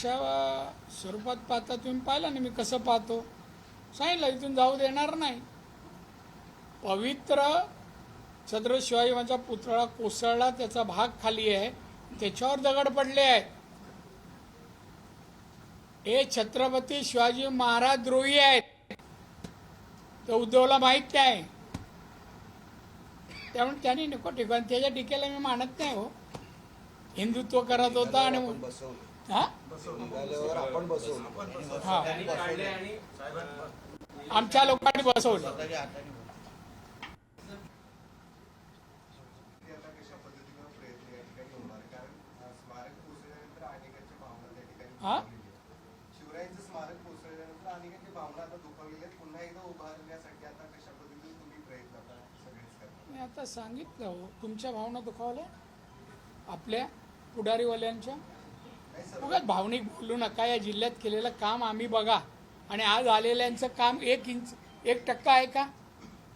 अशा स्वरूपात पाहता तुम्ही पाहिलं ना मी कसं पाहतो? सांगितलं इथून जाऊ देणार नाही. पवित्र छत्रपती शिवाजी माझा पुतळा कोसळला त्याचा भाग खाली आहे त्याच्यावर दगड पडले आहेत. हे छत्रपती शिवाजी महाराज द्रोही आहेत. ते उद्धवला माहीत नाही त्यामुळे त्यांनी नको ठिकाण त्याच्या टीकेला मी मानत नाही हो. हिंदुत्व करत होता आणि बसवलं. हा? आपण हा. आमच्या लोकांनी बसवलं. स्मारक भावना हा? शिवरायांचं स्मारक कोसळल्यानंतर आता आहेत. पुन्हा एकदा उभारण्यासाठी आता कशा पद्धतीने तुम्ही प्रयत्न आता सगळेच करता मी आता सांगितलं हो तुमच्या भावना दुखावल्या? आपल्या पुढारीवाल्यांच्या? उगाच भावनिक बोलू नका. या जिल्ह्यात केलेलं काम आम्ही बघा. आणि आज आलेल्यांचं काम एक इंच एक टक्का आहे का?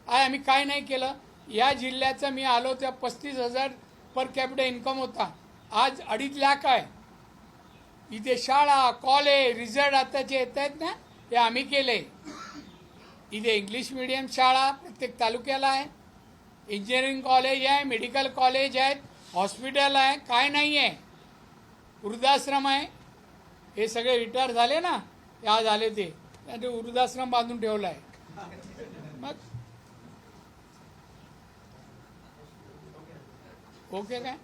आज आम्ही काय नाही केलं. या जिल्ह्याचं मी आलो त्या पस्तीस हजार पर कॅपिटल इन्कम होता. आज अडीच लाख आहे. इथे शाळा कॉलेज रिझल्ट आताचे येत आहेत ना हे आम्ही केले. इथे इंग्लिश मिडियम शाळा प्रत्येक तालुक्याला आहे. इंजिनिअरिंग कॉलेज आहे मेडिकल कॉलेज आहेत हॉस्पिटल आहे काय नाही आहे वृद्धाश्रम आहे. हे सगळे रिटायर झाले ना या झाले ते. ते वृद्धाश्रम बांधून ठेवला आहे मग? ओके काय?